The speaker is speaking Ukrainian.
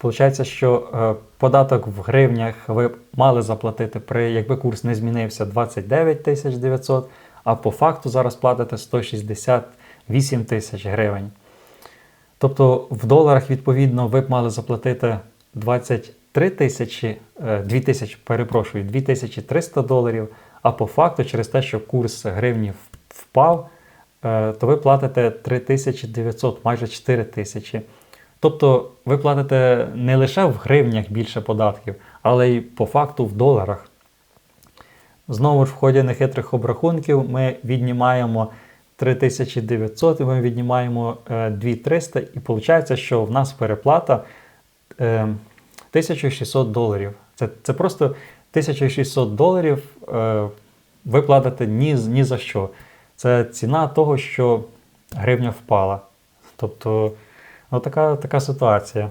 Получається, що е, податок в гривнях ви мали заплатити при, якби курс не змінився 29 тисяч 900, а по факту зараз платите 168 тисяч гривень. Тобто в доларах, відповідно, ви б мали заплатити 23 тисячі, е, 2 тисячі, перепрошую, 2300 доларів, а по факту, через те, що курс гривні впав, е, то ви платите 3900, майже 4 тисячі. Тобто ви платите не лише в гривнях більше податків, але й по факту в доларах. Знову ж в ході нехитрих обрахунків ми віднімаємо 3900 і ми віднімаємо е, 2300, і виходить, що в нас переплата е, 1600 доларів. Це, це просто 1600 доларів е, ви платите ні, ні за що. Це ціна того, що гривня впала. Тобто, ну, така, така ситуація.